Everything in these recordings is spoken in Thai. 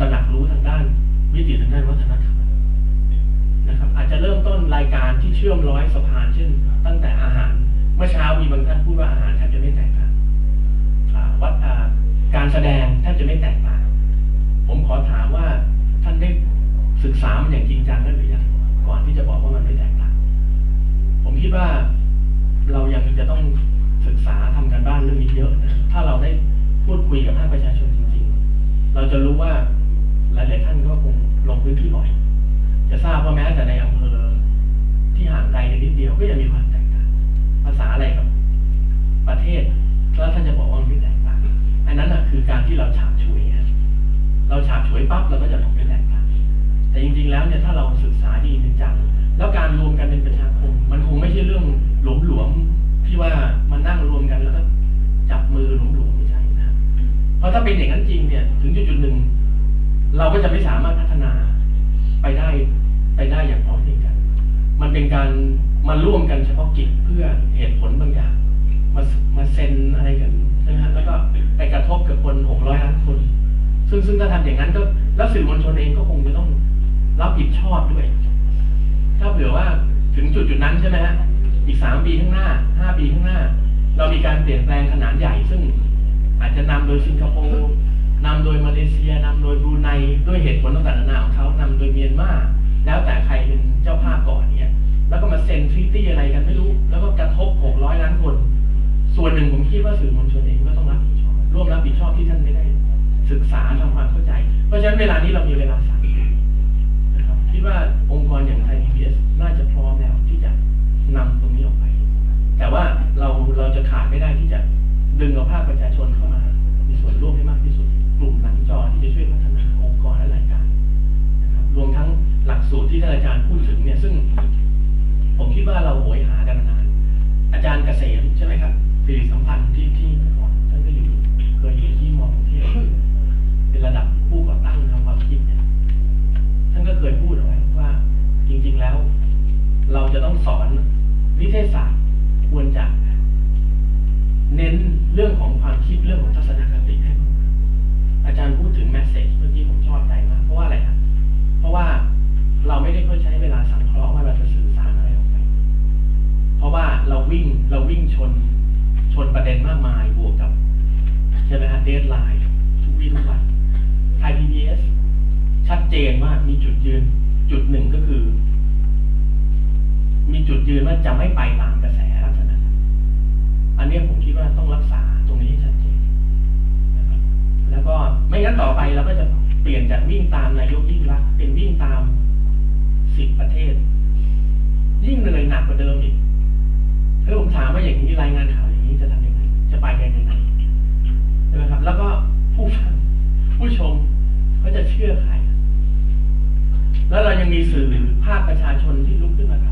ตระหนักรู้ทางด้านวิถีทางด้านวัฒนธรรมนะครับ อาจจะเริ่มต้นรายการที่เชื่อมร้อยสะพานเช่น ตั้งแต่อาหาร เมื่อเช้ามีบางท่านพูดว่าอาหารแทบจะไม่แตกต่างวัดการแสดงแทบจะไม่แตกต่าง ผมขอถามว่าท่านได้ศึกษามันอย่างจริงจังแล้วหรือยังก่อนที่จะบอกว่ามันไม่แตกต่าง ผมคิดว่าเรายังจะต้องศึกษาทำกันบ้านเรื่องนี้เยอะนะถ้าเราได้พูดคุยกับภาคประชาชนจริง ๆ เราจะรู้ว่า หลาย ๆ ท่านก็คงลงพื้นที่บ่อย จะทราบว่าแม้แต่ในอำเภอที่ห่างไกลนิดเดียวก็ยังมีความแตกต่าง ภาษาอะไรกับประเทศแล้วท่านจะบอกว่ามันไม่แตกต่าง อันนั้นนะคือการที่เราฉาบฉวยเราฉาบฉวยปั๊บเราก็จะบอกไม่แตกต่าง แต่จริง ๆ แล้วเนี่ยถ้าเราศึกษาดีจริงจังแล้วการรวมกันเป็นประชาคม มันคงไม่ใช่เรื่องหลวมๆที่ว่ามานั่งรวมกันแล้วก็จับมือหลวมๆไม่ใช่นะ เพราะถ้าเป็นอย่างนั้นจริงเนี่ย ถึงจุดๆหนึ่ง เราก็จะไม่สามารถพัฒนาไปได้ไปได้อย่างพร้อมเพรียงกัน มันเป็นการมาร่วมกันเฉพาะกิจเพื่อเหตุผลบางอย่าง มามาเซ็นอะไรกันนะฮะแล้วก็ไปกระทบกับคนหกร้อยล้านคน ซึ่งซึ่งถ้าทำอย่างนั้นก็แล้วสื่อมวลชนเองก็คงจะต้องรับผิดชอบด้วย ถ้าเผื่อว่าถึงจุดจุดนั้นใช่ไหมฮะอีกสามปีข้างหน้าห้าปีข้างหน้า เรามีการเปลี่ยนแปลงขนาดใหญ่ ซึ่งอาจจะนำโดยสิงคโปร์นำโดยมาเลเซียนำ ด้วยเหตุผลต่างๆนานาของเขานำโดยเมียนมาแล้วแต่ใครเป็นเจ้าภาพก่อนเนี่ย แล้วก็มาเซ็นทรีตี้อะไรกันไม่รู้ แล้วก็กระทบหกร้อยล้านคน ส่วนหนึ่งผมคิดว่าสื่อมวลชนเองก็ต้องรับผิดชอบ ร่วมรับผิดชอบที่ท่านไม่ได้ ศึกษาทำความเข้าใจ เพราะฉะนั้นเวลานี้เรามีเวลาสั้นนะครับคิดว่า จารย์พูดถึงเนี่ยซึ่ง ผมคิดว่าเราโหยหากันมานาน อาจารย์เกษมใช่ไหมครับสิริสัมพันธ์ที่ที่ท่านก็อยู่เคยอยู่ที่มอกรุงเทพเป็นระดับผู้ก่อตั้งทางความคิดเนี่ยท่านก็เคยพูดเอาไว้ว่า จริง ๆแล้ว เราจะต้องสอนนิเทศศาสตร์ควรจะเน้นเรื่องของความคิดเรื่องของทัศนคติให้มากอาจารย์พูดถึงแมสเซจเมื่อกี้ผมชอบใจมากเพราะว่าอะไรครับเพราะว่า เราไม่ได้ค่อยใช้เวลาสังเคราะห์ว่าเราจะสื่อสารอะไรออกไป เพราะว่าเราวิ่งเราวิ่งชนชนประเด็นมากมายบวกกับใช่ไหมฮะเดทไลน์ทุกวี่ทุกวันไทยพีบีเอสชัดเจนว่ามีจุดยืนจุดหนึ่งก็คือ มีจุดยืนว่าจะไม่ไปตามกระแสลักษณะอันนี้ผมคิดว่าต้องรักษาตรงนี้ให้ชัดเจนนะครับแล้วก็ไม่งั้นต่อไปเราก็จะเปลี่ยนจากวิ่งตามนายกยิ่งรักเป็นวิ่งตาม สิบประเทศ ยิ่งเหนื่อยหนักกว่าเดิมอีกถ้าผมถามว่าอย่างนี้รายงานข่าวอย่างนี้จะทำยังไง จะไปกันยังไงใช่ไหมครับ แล้วก็ผู้ฟังผู้ชมเขาจะเชื่อใคร แล้วเรายังมีสื่อภาคประชาชนที่ลุกขึ้นมาท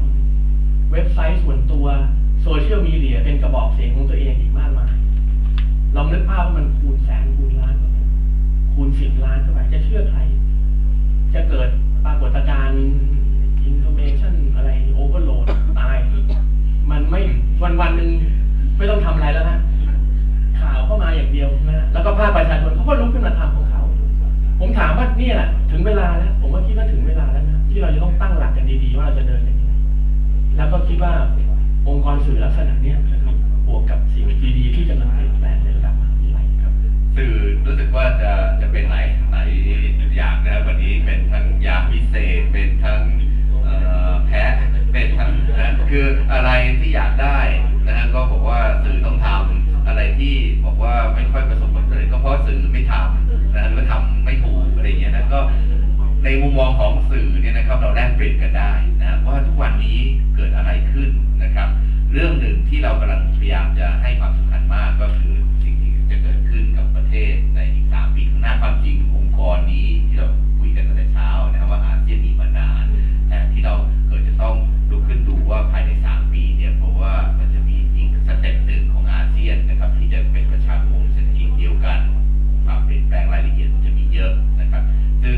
ำเว็บไซต์ส่วนตัวโซเชียลมีเดียเป็นกระบอกเสียงของตัวเองอีกมากมาย ลองนึกภาพว่ามันคูณแสนคูณล้านคูณสิบล้านเข้าไปจะเชื่อใคร จะเกิดปรากฏการณ์ วันวันหนึ่งไม่ต้องทำอะไรแล้วนะข่าวเข้ามาอย่างเดียวนะฮะแล้วก็ภาคประชาชนเขาก็ลุกขึ้นมาทำของเขา ผมถามว่านี่แหละถึงเวลาแล้วผมว่าคิดว่าถึงเวลาแล้วนะที่เราจะต้องตั้งหลักกันดีๆว่าเราจะเดินอย่างไรแล้วก็คิดว่าองค์กรสื่อลักษณะเนี้ยนะครับวกกับสิ่งดีๆที่กำลังเปลี่ยนแปลงในระดับมหาวิทยาลัยครับ สื่อรู้สึกว่าจะจะเป็นหลายหลายอย่างนะครับวันนี้เป็นทั้งยาพิเศษเป็นทั้งแพ้เป็นทั้งคืออะไรที่อยาก ค่อยประสบผลสำเร็จก็เพราะสื่อไม่ทำนะหรือว่าทำไม่ถูกอะไรเงี้ยนะก็ในมุมมองของสื่อเนี่ยนะครับเราแลกเปลี่ยนกันได้นะว่าทุกวันนี้เกิดอะไรขึ้นนะครับ เรื่องหนึ่งที่เรากำลังพยายามจะให้ความ นะครับที่จะเป็นประชาคมเศรษฐกิจเดียวกันความเปลี่ยนแปลงรายละเอียดจะมีเยอะนะครับ ซึ่ง